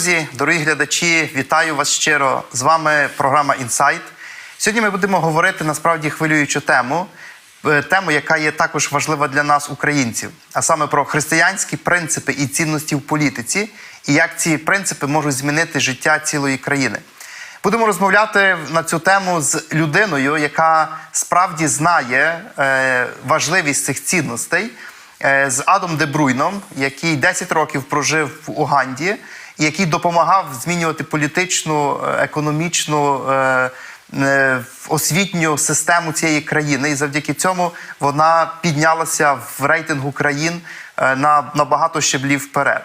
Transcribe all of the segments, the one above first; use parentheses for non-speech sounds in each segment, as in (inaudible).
друзі, дорогі глядачі, вітаю вас щиро. З вами програма Інсайт. Сьогодні ми будемо говорити насправді хвилюючу тему, е, тему, яка є також важлива для нас, українців, а саме про християнські принципи і цінності в політиці, і як ці принципи можуть змінити життя цілої країни. Будемо розмовляти на цю тему з людиною, яка справді знає е, важливість цих цінностей, е, з Адом Дебруйном, який 10 років прожив в Уганді, який допомагав змінювати політичну, е, економічну. е, е, освітню систему цієї країни, і завдяки цьому вона піднялася в рейтингу країн на, на багато щеблів вперед.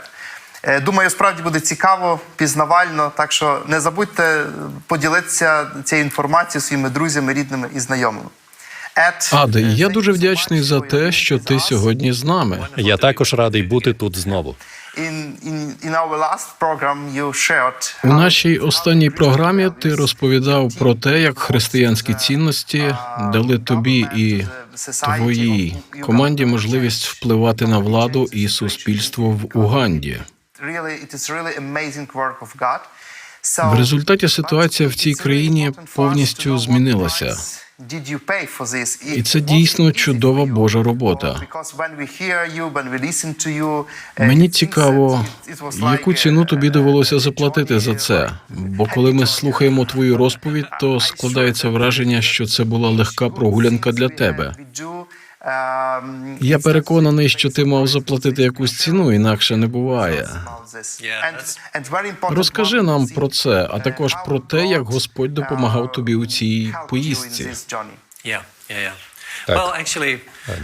Думаю, справді буде цікаво, пізнавально. Так що не забудьте поділитися цією інформацією своїми друзями, рідними і знайомими. Аде, я дуже вдячний за те, що ти сьогодні з нами. Я також радий бути тут знову. У нашій останній програмі ти розповідав про те, як християнські цінності дали тобі і твоїй команді можливість впливати на владу і суспільство в Уганді. В результаті ситуація в цій країні повністю змінилася. І це дійсно чудова Божа робота. Мені цікаво, яку ціну тобі довелося заплатити за це. Бо коли ми слухаємо твою розповідь, то складається враження, що це була легка прогулянка для тебе. Я переконаний, що ти мав заплатити якусь ціну, інакше не буває. Розкажи нам про це, а також про те, як Господь допомагав тобі у цій поїздці. Так.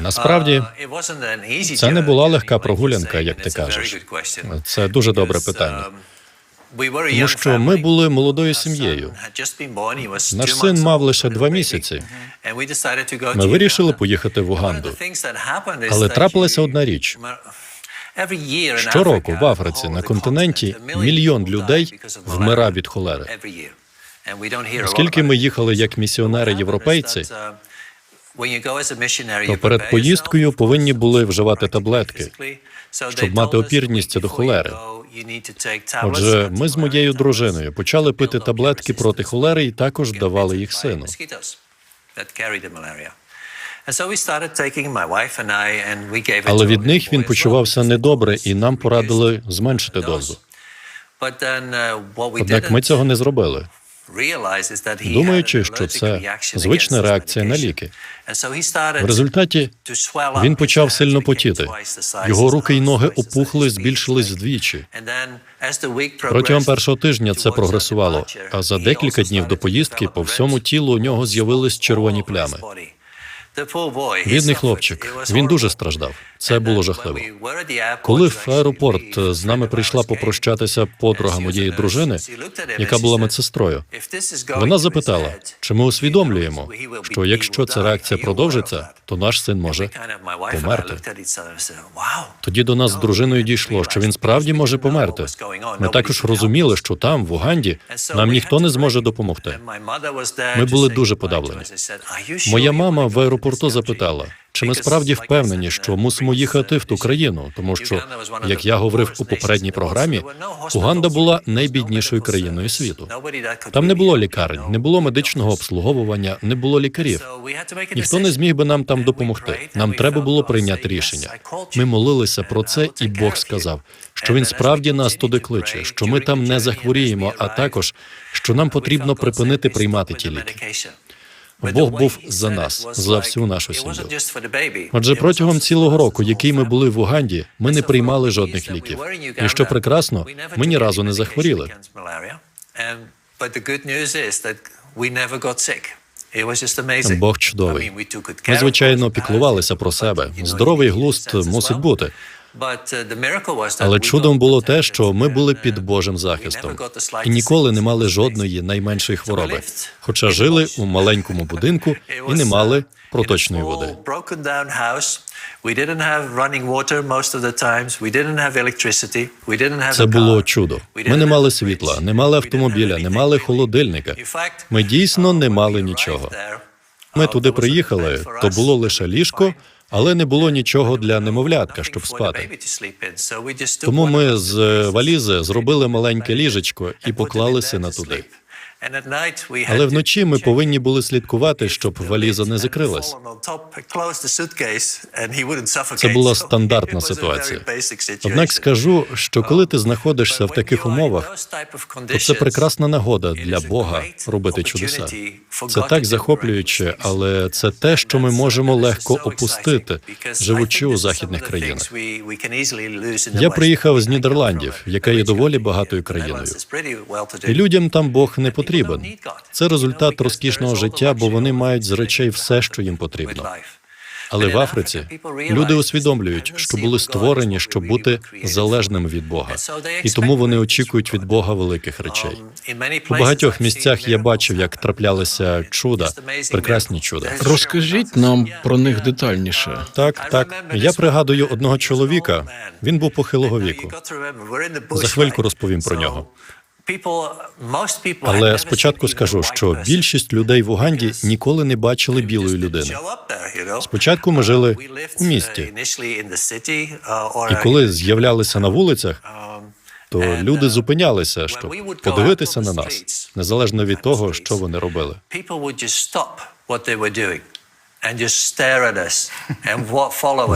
Насправді, uh, це не була легка прогулянка, як ти кажеш. Це дуже добре питання. Тому що ми були молодою сім'єю. Наш син мав лише два місяці. Ми вирішили поїхати в Уганду. Але трапилася одна річ. Щороку в Африці на континенті мільйон людей die because of вмира malaria від холери. Оскільки ми їхали як місіонери європейці, uh, то перед поїздкою повинні були вживати таблетки, щоб мати опірність до холери. Отже, ми з моєю дружиною почали пити таблетки проти холери і також давали їх сину. Але від них він почувався недобре, і нам порадили зменшити дозу. Uh, Однак ми цього не зробили, думаючи, що це звична реакція на ліки. В результаті він почав сильно потіти. Його руки й ноги опухли, збільшились вдвічі. Протягом першого тижня це прогресувало, а за декілька днів до поїздки по всьому тілу у нього з'явились червоні плями. Бідний хлопчик, він дуже страждав. Це було жахливо. Коли в аеропорт з нами прийшла попрощатися подруга моєї дружини, яка була медсестрою. "If this is going Вона запитала, чи ми усвідомлюємо, що якщо ця реакція продовжиться, то наш син може померти. Тоді до нас з дружиною дійшло, що він справді може померти. Ми також розуміли, що там, в Уганді, нам ніхто не зможе допомогти. Ми були дуже подавлені. Моя мама в аеропорту запитала, чи ми справді впевнені, що мусимо їхати в ту країну, тому що, як я говорив у попередній програмі, Уганда була найбіднішою країною світу. Там не було лікарень, не було медичного обслуговування, не було лікарів. Ніхто не зміг би нам там допомогти. Нам треба було прийняти рішення. Ми молилися про це, і Бог сказав, що він справді нас туди кличе, що ми там не захворіємо, а також що нам потрібно припинити приймати ті ліки. Бог був за нас, за всю нашу сім'ю. Отже, протягом цілого року, який ми були в Уганді, ми не приймали жодних ліків. І що прекрасно, ми ні разу не захворіли. Бог чудовий. Ми, звичайно, піклувалися про себе. Здоровий глузд мусить бути. Але чудом було те, що ми були під Божим захистом. і ніколи не мали жодної найменшої хвороби, хоча жили у маленькому будинку (laughs) і не мали проточної води. Це було чудо. Ми не мали світла, не мали автомобіля, не мали холодильника. Ми дійсно не мали нічого. Ми туди приїхали, то було лише ліжко, але не було нічого для немовлятка, щоб спати. Тому ми з е, валізи зробили маленьке ліжечко і поклали сина туди. Але вночі ми повинні були слідкувати, щоб валіза не закрилась. Це була стандартна ситуація. Однак скажу, що коли ти знаходишся в таких умовах, То це прекрасна нагода для Бога робити чудеса. Це так захоплююче, але це те, що ми можемо легко опустити, живучи у західних країнах. Я приїхав з Нідерландів, яка є доволі багатою країною. І людям там Бог не потрібен. Це результат розкішного життя, бо вони мають з речей все, що їм потрібно. Але в Африці люди усвідомлюють, що були створені, щоб бути залежними від Бога, і тому вони очікують від Бога великих речей. У багатьох місцях я бачив, як траплялися чуда, прекрасні чуда. Розкажіть нам про них детальніше. Так, так. Я пригадую одного чоловіка. Він був похилого віку. За хвильку розповім про нього. Але спочатку скажу, що більшість людей в Уганді ніколи не бачили білої людини. Спочатку ми жили у місті, і коли з'являлися на вулицях, то люди зупинялися, щоб подивитися на нас, незалежно від того, що вони робили.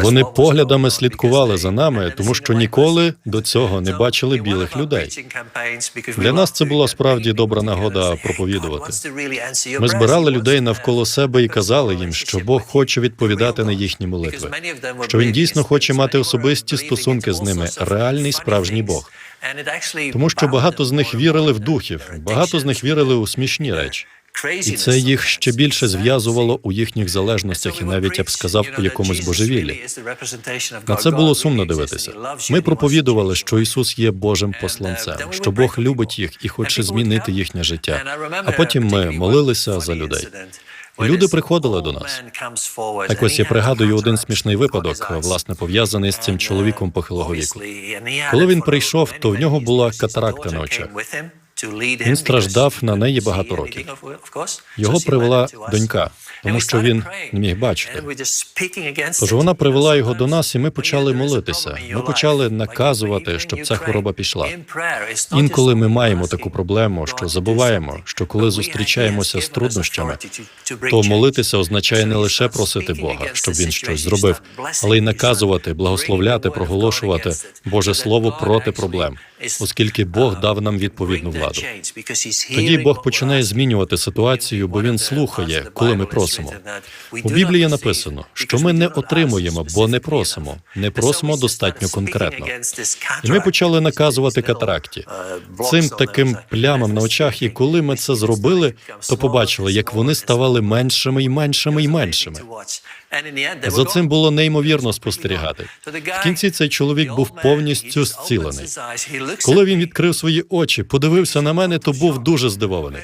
Вони поглядами слідкували за нами, тому що ніколи до цього не бачили білих людей. Для нас це була справді добра нагода проповідувати. Ми збирали людей навколо себе і казали їм, що Бог хоче відповідати на їхні молитви, що він дійсно хоче мати особисті стосунки з ними, реальний справжній Бог. Тому що багато з них вірили в духів, багато з них вірили у смішні речі. І це їх ще більше зв'язувало у їхніх залежностях, і навіть я б сказав у якомусь божевіллі. На це було сумно дивитися. Ми проповідували, що Ісус є Божим посланцем, що Бог любить їх і хоче змінити їхнє життя. А потім ми молилися за людей. Люди приходили до нас. Так ось я пригадую один смішний випадок, власне, пов'язаний з цим чоловіком похилого віку. Коли він прийшов, то в нього була катаракта на очах. Він страждав на неї багато років. Його привела донька, тому що він не міг бачити. Тож вона привела його до нас, і ми почали молитися. Ми почали наказувати, щоб ця хвороба пішла. Інколи ми маємо таку проблему, що забуваємо, що коли зустрічаємося з труднощами, то молитися означає не лише просити Бога, щоб він щось зробив, але й наказувати, благословляти, проголошувати Боже Слово проти проблем, оскільки Бог дав нам відповідну владу. Тоді Бог починає змінювати ситуацію, бо він слухає, коли ми просимо. У Біблії написано, що ми не отримуємо, бо не просимо, не просимо достатньо конкретно. І ми почали наказувати катаракті цим таким плямам на очах. І коли ми це зробили, то побачили, як вони ставали меншими і меншими і меншими. За цим було неймовірно спостерігати. В кінці цей чоловік був повністю зцілений. Коли він відкрив свої очі, подивився на мене, то був дуже здивований.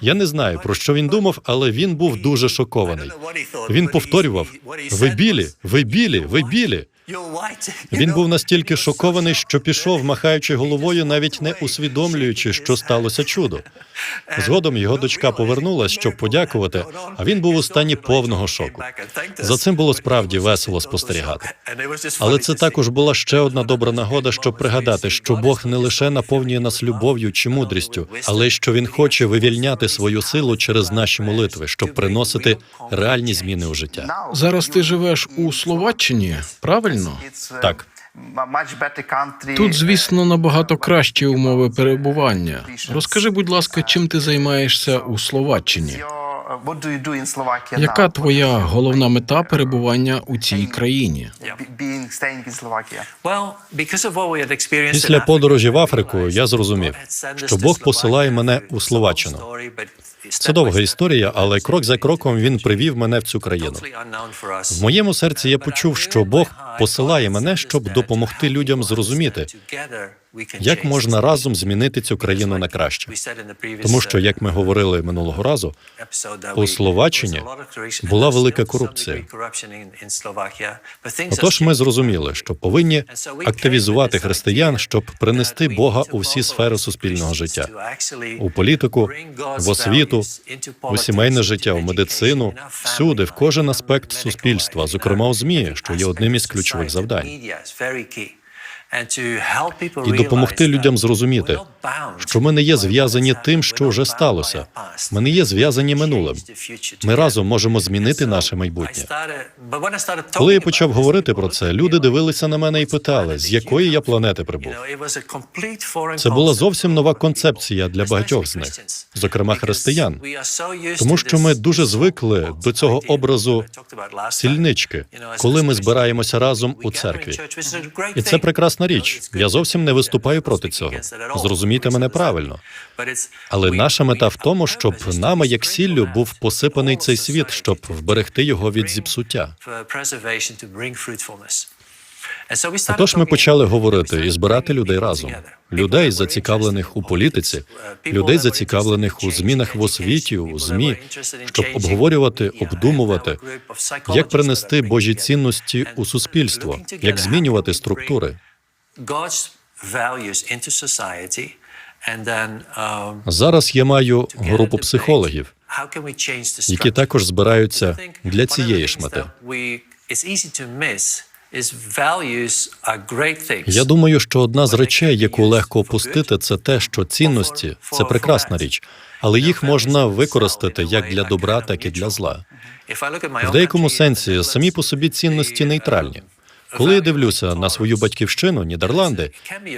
Я не знаю про що він думав, але він був дуже шокований. Він повторював: ви білі, ви білі, ви білі. Він був настільки шокований, що пішов, махаючи головою, навіть не усвідомлюючи, що сталося чудо. Згодом його дочка повернулась, щоб подякувати, а він був у стані повного шоку. За цим було справді весело спостерігати. Але це також була ще одна добра нагода, щоб пригадати, що Бог не лише наповнює нас любов'ю чи мудрістю, але й що він хоче вивільняти свою силу через наші молитви, щоб приносити реальні зміни у життя. Зараз ти живеш у Словаччині, правильно? Так. Тут, звісно, набагато кращі умови перебування. Розкажи, будь ласка, чим ти займаєшся у Словаччині? Яка твоя головна мета перебування у цій країні? Після подорожі в Африку я зрозумів, що Бог посилає мене у Словаччину. Це довга історія, але крок за кроком він привів мене в цю країну. В моєму серці я почув, що Бог посилає мене, щоб допомогти людям зрозуміти, Як можна разом змінити цю країну на краще? Тому що, як ми говорили минулого разу, у Словаччині була велика корупція. Отож, ми зрозуміли, що повинні активізувати християн, щоб принести Бога у всі сфери суспільного життя, у політику, в освіту, у сімейне життя, у медицину, всюди, в кожен аспект суспільства, зокрема у змі, що є одним із ключових завдань. І допомогти людям зрозуміти, що ми не є зв'язані тим, що вже сталося. Ми не є зв'язані минулим. Ми разом можемо змінити наше майбутнє. Коли я почав говорити про це, люди дивилися на мене і питали, з якої я планети прибув. Це була зовсім нова концепція для багатьох з них, зокрема християн, тому що ми дуже звикли до цього образу сільнички, коли ми збираємося разом у церкві. І це прекрасна річ. Я зовсім не виступаю проти цього. Зрозумійте мене правильно. Але наша мета в тому, щоб нами, як сіллю, був посипаний цей світ, щоб вберегти його від зіпсуття. Отож, ми почали говорити і збирати людей разом, людей, зацікавлених у політиці, людей, зацікавлених у змінах в освіті, у змі, щоб обговорювати, обдумувати, як принести Божі цінності у суспільство, як змінювати структури. Зараз я маю групу психологів, які також збираються для цієї ж мети. Я думаю, що одна з речей, яку легко опустити, це те, що цінності це прекрасна річ, але їх можна використати як для добра, так і для зла. В деякому сенсі самі по собі цінності нейтральні. Коли я дивлюся на свою батьківщину, Нідерланди,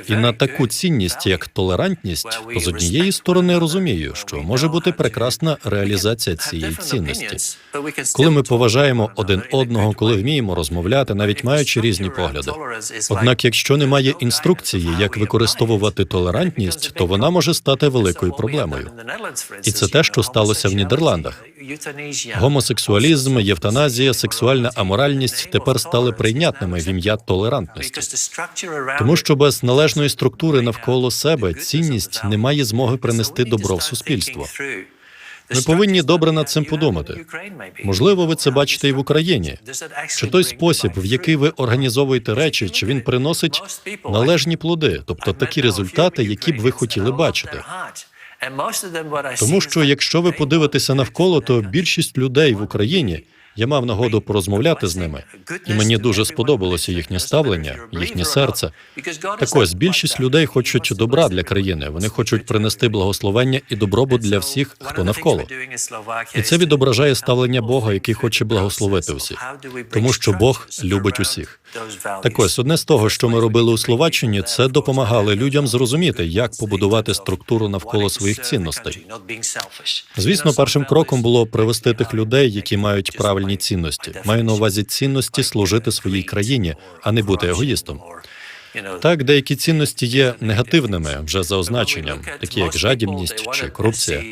і на таку цінність, як толерантність, то з однієї сторони розумію, що може бути прекрасна реалізація цієї цінності. Коли ми поважаємо один одного, коли вміємо розмовляти, навіть маючи різні погляди. Однак, якщо немає інструкції, як використовувати толерантність, то вона може стати великою проблемою. І це те, що сталося в Нідерландах. Гомосексуалізм, євтаназія, сексуальна аморальність тепер стали прийнятними в ім'я толерантності. Тому що без належної структури навколо себе цінність не має змоги принести добро в суспільство. Ми повинні добре над цим подумати. Можливо, ви це бачите і в Україні. Чи той спосіб, в який ви організовуєте речі, чи він приносить належні плоди, тобто такі результати, які б ви хотіли бачити? Тому що якщо ви подивитеся навколо, то більшість людей в Україні. Я мав нагоду порозмовляти з ними, і мені дуже сподобалося їхнє ставлення, їхнє серце. Так ось більшість людей хочуть добра для країни. Вони хочуть принести благословення і добробут для всіх, хто навколо. І це відображає ставлення Бога, який хоче благословити всіх, тому що Бог любить усіх. Так ось одне з того, що ми робили у Словаччині, це допомагали людям зрозуміти, як побудувати структуру навколо своїх цінностей. Звісно, першим кроком було привести тих людей, які мають правильні цінності. Маю на увазі цінності служити своїй країні, а не бути егоїстом. Так, деякі цінності є негативними вже за означенням, такі як жадібність чи корупція.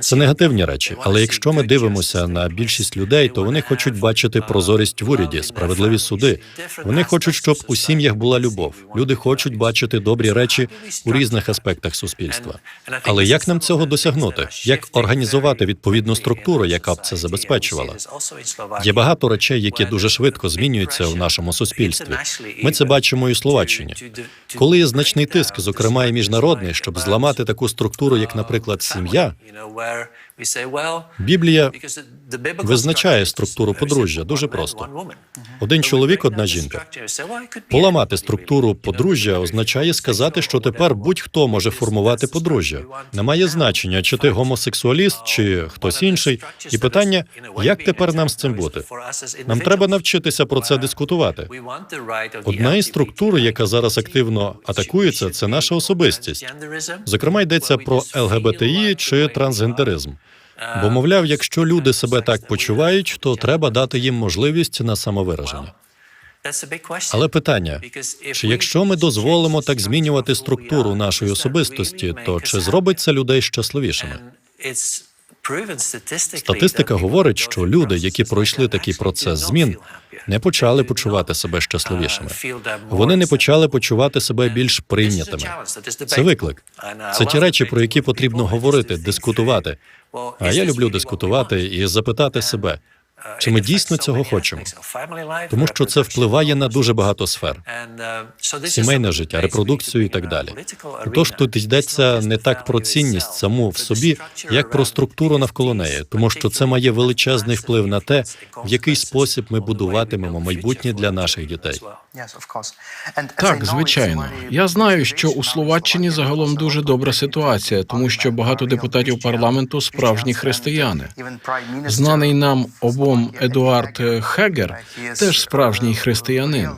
Це негативні речі, але якщо ми дивимося на більшість людей, то вони хочуть бачити прозорість в уряді, справедливі суди. Вони хочуть, щоб у сім'ях була любов. Люди хочуть бачити добрі речі у різних аспектах суспільства. Але як нам цього досягнути? Як організувати відповідну структуру, яка б це забезпечувала? Є багато речей, які дуже швидко змінюються в нашому суспільстві. Ми це бачимо і у Словаччині. Коли є значний тиск, зокрема і міжнародний, щоб зламати таку структуру, як, наприклад, сім'я, Біблія визначає структуру подружжя дуже просто. Один чоловік, одна жінка. Поламати структуру подружжя означає сказати, що тепер будь-хто може формувати подружжя. Немає значення, чи ти гомосексуаліст, чи хтось інший. І питання, як тепер нам з цим бути? Нам треба навчитися про це дискутувати. Одна із структур, яка зараз активно атакується, це наша особистість. Зокрема, йдеться про ЛГБТІ чи трансгендеризм. Бо, мовляв, якщо люди себе так почувають, то треба дати їм можливість на самовираження. Але питання: чи якщо ми дозволимо так змінювати структуру нашої особистості, то чи зробить це людей щасливішими? Статистика говорить, що люди, які пройшли такий процес змін, не почали почувати себе щасливішими. Вони не почали почувати себе більш прийнятими. Це виклик. Це ті речі, про які потрібно говорити, дискутувати. А я люблю дискутувати і запитати себе, чи ми дійсно цього хочемо? Тому що це впливає на дуже багато сфер. сімейне життя, репродукцію і так далі. Тож тут йдеться не так про цінність саму в собі, як про структуру навколо неї, тому що це має величезний вплив на те, в який спосіб ми будуватимемо майбутнє для наших дітей. Так, звичайно. Я знаю, що у Словаччині загалом дуже добра ситуація, тому що багато депутатів парламенту справжні християни. Знаний нам обом Едуард Хегер теж справжній християнин.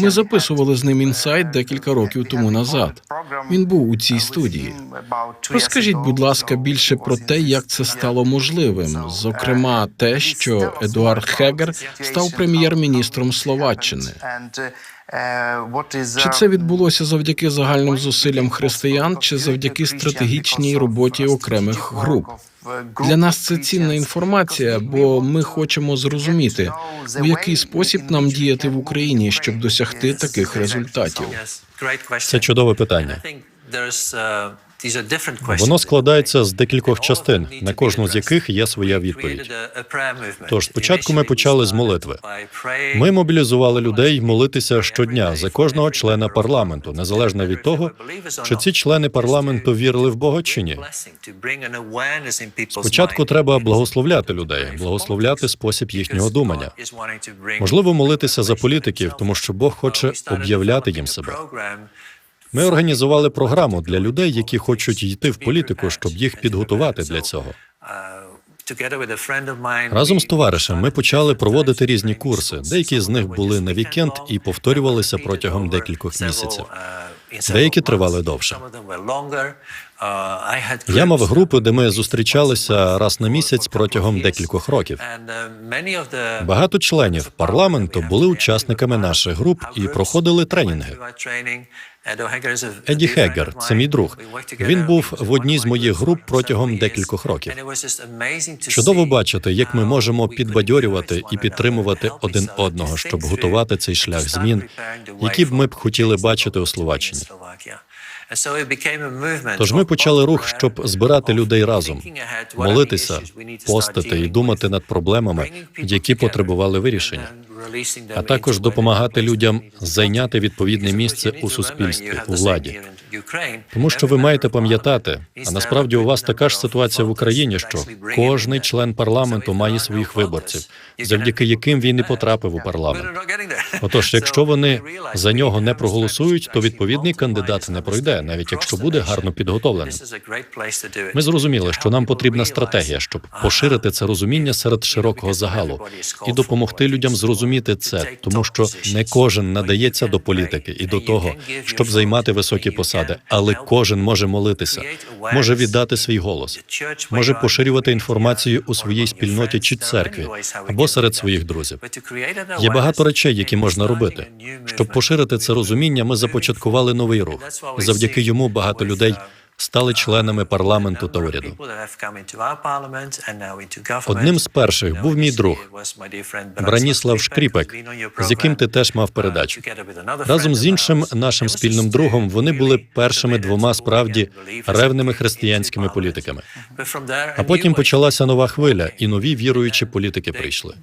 Ми записували з ним інсайт декілька років тому назад. Він був у цій студії. Розкажіть, будь ласка, більше про те, як це стало можливим, зокрема, те, що Едуард Хегер став прем'єр-міністром Словаччини. Чи це відбулося завдяки загальним зусиллям християн, чи завдяки стратегічній роботі окремих груп? Для нас це цінна інформація, бо ми хочемо зрозуміти, у який спосіб нам діяти в Україні, щоб досягти таких результатів. Це чудове питання. Воно складається з декількох частин, на кожну з яких є своя відповідь. Тож спочатку ми почали з молитви. Ми мобілізували людей молитися щодня за кожного члена парламенту, незалежно від того, чи ці члени парламенту вірили в Бога чи ні. Спочатку треба благословляти людей, благословляти спосіб їхнього думання. Можливо, молитися за політиків, тому що Бог хоче об'являти їм себе. Ми організували програму для людей, які хочуть йти в політику, щоб їх підготувати для цього. Разом з товаришем ми почали проводити різні курси. Деякі з них були на вікенд і повторювалися протягом декількох місяців. Деякі тривали довше. Я мав групи, де ми зустрічалися раз на місяць протягом декількох років. Багато членів парламенту були учасниками наших груп і проходили тренінги. Еді Хегер, це мій друг. Він був в одній з моїх груп протягом декількох років. Чудово бачити, як ми можемо підбадьорювати і підтримувати один одного, щоб готувати цей шлях змін, які б ми б хотіли бачити у Словаччині. Тож ми почали рух, щоб збирати людей разом, молитися, постити і думати над проблемами, які потребували вирішення, а також допомагати людям зайняти відповідне місце у суспільстві, у владі. Тому що ви маєте пам'ятати, а насправді у вас така ж ситуація в Україні, що кожний член парламенту має своїх виборців, завдяки яким він і потрапив у парламент. Отож, якщо вони за нього не проголосують, то відповідний кандидат не пройде, навіть якщо буде гарно підготовленим. Ми зрозуміли, що нам потрібна стратегія, щоб поширити це розуміння серед широкого загалу і допомогти людям зрозуміти це, тому що не кожен надається до політики і до того, щоб займати високі посади, але кожен може молитися, може віддати свій голос, може поширювати інформацію у своїй спільноті чи церкві або серед своїх друзів. Є багато речей, які можна робити. Щоб поширити це розуміння, ми започаткували новий рух. Завдяки йому багато людей стали членами парламенту та уряду. Одним з перших був мій друг Браніслав Шкріпек, з яким ти теж мав передачу. Разом з іншим нашим спільним другом вони були першими двома справді ревними християнськими політиками. А потім почалася нова хвиля, і нові віруючі політики прийшли.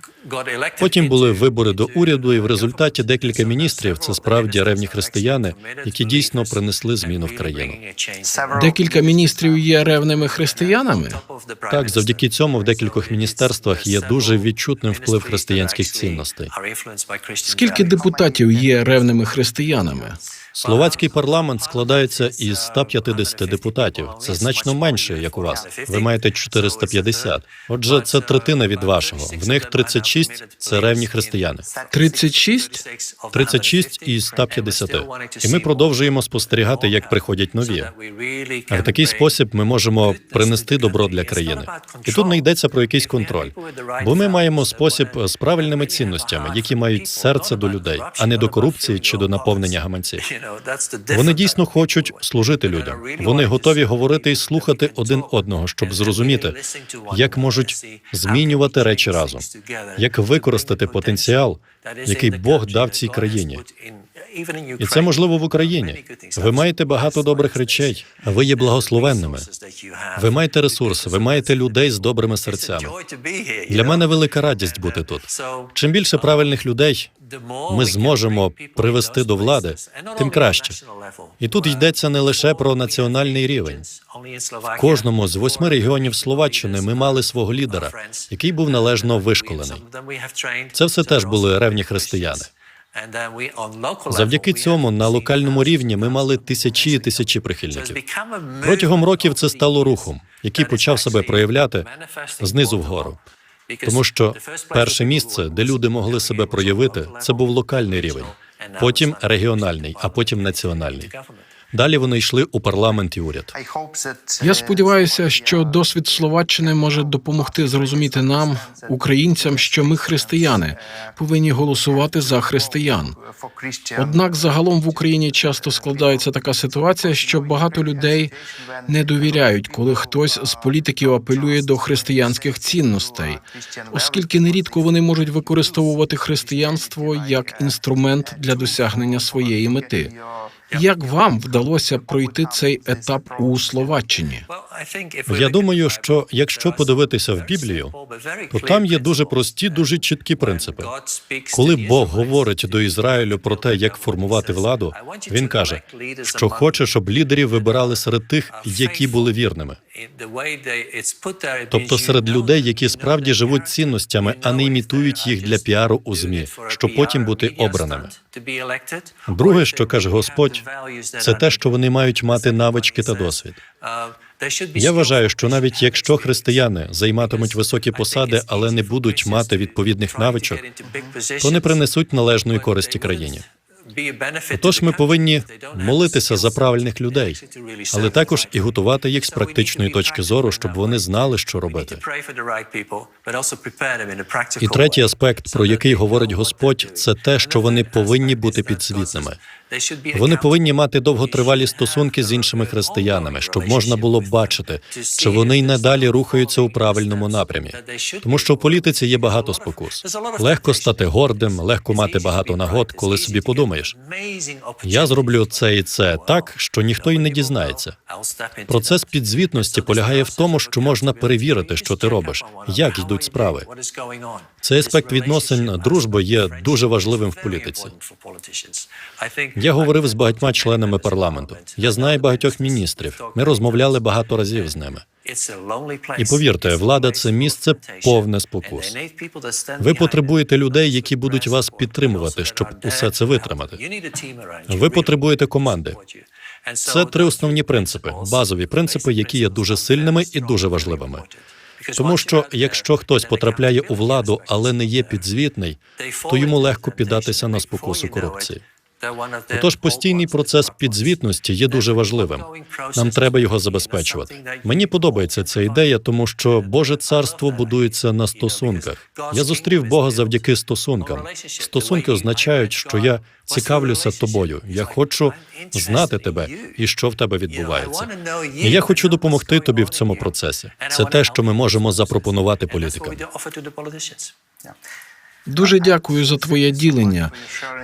Потім були вибори до уряду, і в результаті декілька міністрів це справді ревні християни, які дійсно принесли зміну в країну. Декілька міністрів є ревними християнами. Так, завдяки цьому в декількох міністерствах є дуже відчутним вплив християнських цінностей. Скільки депутатів є ревними християнами? Словацький парламент складається із 150 депутатів. Це значно менше, як у вас. Ви маєте 450. Отже, це третина від вашого. В них 36 – це ревні християни. 36? 36 із 150. І ми продовжуємо спостерігати, як приходять нові. А в такий спосіб ми можемо принести добро для країни. І тут не йдеться про якийсь контроль, бо ми маємо спосіб з правильними цінностями, які мають серце до людей, а не до корупції чи до наповнення гаманців. Вони дійсно хочуть служити людям. Вони готові говорити і слухати один одного, щоб зрозуміти, як можуть змінювати речі разом, як використати потенціал, який Бог дав цій країні. І це можливо в Україні. Ви маєте багато добрих речей. Ви є благословенними. Ви маєте ресурси, ви маєте людей з добрими серцями. Для мене велика радість бути тут. Чим більше правильних людей ми зможемо привести до влади, тим краще. І тут йдеться не лише про національний рівень. В кожному з восьми регіонів Словаччини ми мали свого лідера, який був належно вишколений. Це все теж були ревні християни. Завдяки цьому на локальному рівні ми мали тисячі і тисячі прихильників. Протягом років це стало рухом, який почав себе проявляти знизу вгору. Тому що перше місце, де люди могли себе проявити, це був локальний рівень, потім регіональний, а потім національний. Далі вони йшли у парламент і уряд. Я сподіваюся, що досвід Словаччини може допомогти зрозуміти нам, українцям, що ми християни, повинні голосувати за християн. Однак загалом в Україні часто складається така ситуація, що багато людей не довіряють, коли хтось з політиків апелює до християнських цінностей, оскільки нерідко вони можуть використовувати християнство як інструмент для досягнення своєї мети. Як вам вдалося пройти цей етап у Словаччині? Я думаю, що якщо подивитися в Біблію, то там є дуже прості, дуже чіткі принципи. Коли Бог говорить до Ізраїлю про те, як формувати владу, він каже, що хоче, щоб лідерів вибирали серед тих, які були вірними, тобто серед людей, які справді живуть цінностями, а не імітують їх для піару у змі, щоб потім бути обраними. Друге, що каже Господь, це те, що вони мають мати навички та досвід. Я вважаю, що навіть якщо християни займатимуть високі посади, але не будуть мати відповідних навичок, то не принесуть належної користі країні. Отож, ми повинні молитися за правильних людей, але також і готувати їх з практичної точки зору, щоб вони знали, що робити. І третій аспект, про який говорить Господь, це те, що вони повинні бути підзвітними. Вони повинні мати довготривалі стосунки з іншими християнами, щоб можна було бачити, чи вони й надалі рухаються у правильному напрямі. Тому що в політиці є багато спокус. Легко стати гордим, легко мати багато нагод, коли собі подумаєш. Я зроблю це і це так, що ніхто й не дізнається. Процес підзвітності полягає в тому, що можна перевірити, що ти робиш, як йдуть справи. Цей аспект відносин дружби є дуже важливим в політиці. Я говорив з багатьма членами парламенту. Я знаю багатьох міністрів. Ми розмовляли багато разів з ними. І повірте, влада це місце повне спокус. Ви потребуєте людей, які будуть вас підтримувати, щоб усе це витримати. Ви потребуєте команди. Це три основні принципи, базові принципи, які є дуже сильними і дуже важливими. Тому що якщо хтось потрапляє у владу, але не є підзвітний, то йому легко піддатися на спокусу корупції. Отож, постійний процес підзвітності є дуже важливим. Нам треба його забезпечувати. Мені подобається ця ідея, тому що Боже царство будується на стосунках. Я зустрів Бога завдяки стосункам. Стосунки означають, що я цікавлюся тобою. Я хочу знати тебе і що в тебе відбувається. І я хочу допомогти тобі в цьому процесі. Це те, що ми можемо запропонувати політикам. Дуже дякую за твоє ділення.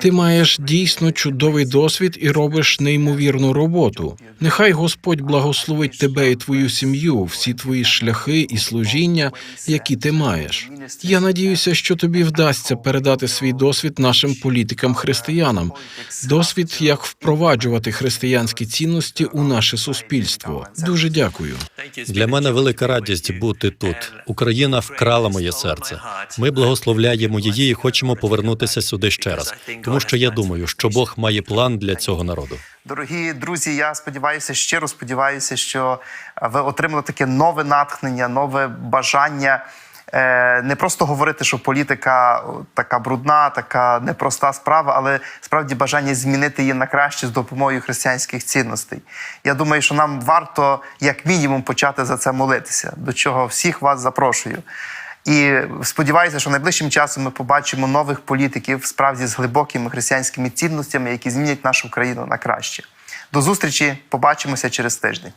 Ти маєш дійсно чудовий досвід і робиш неймовірну роботу. Нехай Господь благословить тебе і твою сім'ю, всі твої шляхи і служіння, які ти маєш. Я надіюся, що тобі вдасться передати свій досвід нашим політикам-християнам, досвід, як впроваджувати християнські цінності у наше суспільство. Дуже дякую. Для мене велика радість бути тут. Україна вкрала моє серце. Ми благословляємо її і хочемо повернутися сюди ще раз. Тому що я думаю, що Бог має план для цього народу. Дорогі друзі, я сподіваюся, щиро сподіваюся, що ви отримали таке нове натхнення, нове бажання. е, Не просто говорити, що політика така брудна, така непроста справа, але справді бажання змінити її на краще з допомогою християнських цінностей. Я думаю, що нам варто як мінімум почати за це молитися, до чого всіх вас запрошую. І сподіваюся, що найближчим часом ми побачимо нових політиків справді з глибокими християнськими цінностями, які змінять нашу країну на краще. До зустрічі, побачимося через тиждень.